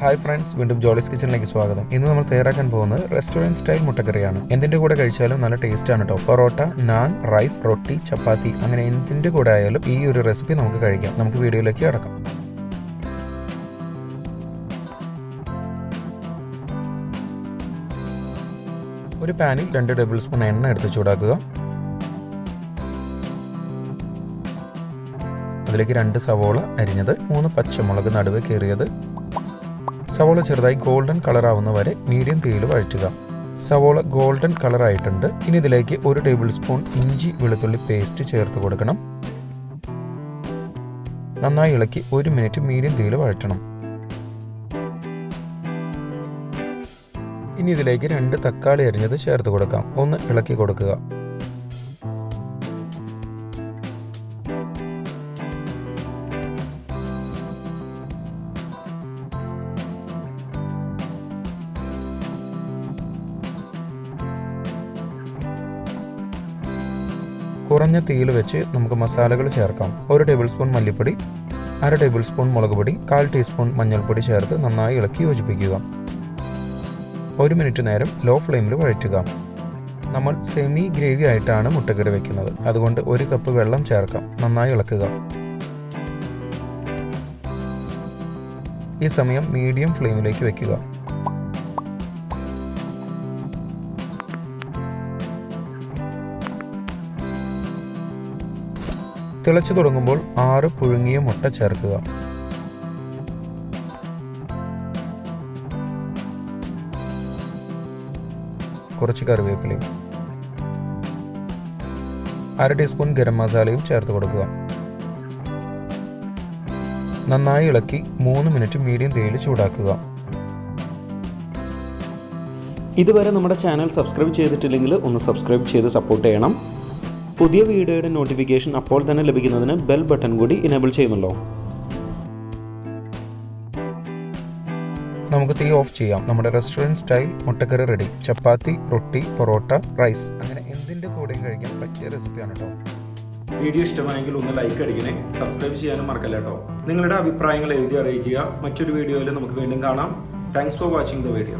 Hi friends വീണ്ടും ജോളിസ് കിച്ചണിലേക്ക് സ്വാഗതം. ഇന്ന് നമ്മൾ തയ്യാറാക്കാൻ പോകുന്നത് റെസ്റ്റോറന്റ് സ്റ്റൈൽ മുട്ടക്കറിയാണ്. എന്തിന്റെ കൂടെ കഴിച്ചാലും നല്ല ടേസ്റ്റ് ആണ് കേട്ടോ പൊറോട്ട നാൻ റൈസ് റൊട്ടി ചപ്പാത്തി അങ്ങനെ എന്തിന്റെ കൂടെ ആയാലും ഈ ഒരു റെസിപ്പി നമുക്ക് കഴിക്കാം. നമുക്ക് വീഡിയോയിലേക്ക് കടക്കാം. ഒരു പാനിൽ രണ്ട് ടേബിൾ സ്പൂൺ എണ്ണ എടുത്ത് ചൂടാക്കുക. അതിലേക്ക് രണ്ട് സവോള അരിഞ്ഞത് മൂന്ന് പച്ചമുളക് നടുവ് കീറിയത്. സവോള ചെറുതായി ഗോൾഡൻ കളർ ആവുന്ന വരെ മീഡിയം തീയിൽ വഴറ്റുക. സവോള ഗോൾഡൻ കളർ ആയിട്ടുണ്ട് ഇനി ഇതിലേക്ക് ഒരു ടേബിൾ സ്പൂൺ ഇഞ്ചി വെളുത്തുള്ളി പേസ്റ്റ് ചേർത്ത് കൊടുക്കണം. നന്നായി ഇളക്കി ഒരു മിനിറ്റ് മീഡിയം തീയിൽ വഴറ്റണം. ഇനി ഇതിലേക്ക് രണ്ട് തക്കാളി അരിഞ്ഞത് ചേർത്ത് കൊടുക്കാം. ഒന്ന് ഇളക്കി കൊടുക്കുക. കുറഞ്ഞ തീയിൽ വെച്ച് നമുക്ക് മസാലകൾ ചേർക്കാം. ഒരു ടേബിൾ സ്പൂൺ മല്ലിപ്പൊടി അര ടേബിൾ സ്പൂൺ മുളക് പൊടി കാൽ ടീസ്പൂൺ മഞ്ഞൾപ്പൊടി ചേർത്ത് നന്നായി ഇളക്കി യോജിപ്പിക്കുക. ഒരു മിനിറ്റ് നേരം ലോ ഫ്ലെയിമിൽ വഴറ്റുക. നമ്മൾ സെമി ഗ്രേവി ആയിട്ടാണ് മുട്ടക്കറി വെക്കുന്നത്. അതുകൊണ്ട് ഒരു കപ്പ് വെള്ളം ചേർക്കാം. നന്നായി ഇളക്കുക. ഈ സമയം മീഡിയം ഫ്ലെയിമിലേക്ക് വെക്കുക. തിളച്ചു തുടങ്ങുമ്പോൾ ആറ് പുഴുങ്ങിയ മുട്ട ചേർക്കുക. കുറച്ച് കറിവേപ്പിലയും അര ടീസ്പൂൺ ഗരം മസാലയും ചേർത്ത് കൊടുക്കുക. നന്നായി ഇളക്കി മൂന്ന് മിനിറ്റ് മീഡിയം തീയിൽ ചൂടാക്കുക. ഇതുവരെ നമ്മുടെ ചാനൽ സബ്സ്ക്രൈബ് ചെയ്തിട്ടില്ലെങ്കിൽ ഒന്ന് സബ്സ്ക്രൈബ് ചെയ്ത് സപ്പോർട്ട് ചെയ്യണം. പുതിയ വീഡിയോയുടെ നോട്ടിഫിക്കേഷൻ അപ്പോൾ തന്നെ ലഭിക്കുന്നതിന് ബെൽ ബട്ടൺ കൂടി ഇനേബിൾ ചെയ്യുമല്ലോ. നമുക്ക് തീ ഓഫ് ചെയ്യാം. നമ്മുടെ റെസ്റ്റോറന്റ് സ്റ്റൈൽ മുട്ടക്കറി റെഡി ചപ്പാത്തി റൊട്ടി പൊറോട്ട റൈസ് അങ്ങനെ എന്തിന്റെ കൂടെയും കഴിക്കാൻ പറ്റിയ റെസിപ്പിയാണ് കേട്ടോ വീഡിയോ ഇഷ്ടമായെങ്കിൽ ഒന്ന് ലൈക്ക് അടിക്കണേ. സബ്സ്ക്രൈബ് ചെയ്യാനും മറക്കല്ല കേട്ടോ നിങ്ങളുടെ അഭിപ്രായങ്ങൾ എഴുതി അറിയിക്കുക. മറ്റൊരു വീഡിയോയിൽ നമുക്ക് വീണ്ടും കാണാം. Thanks for watching the video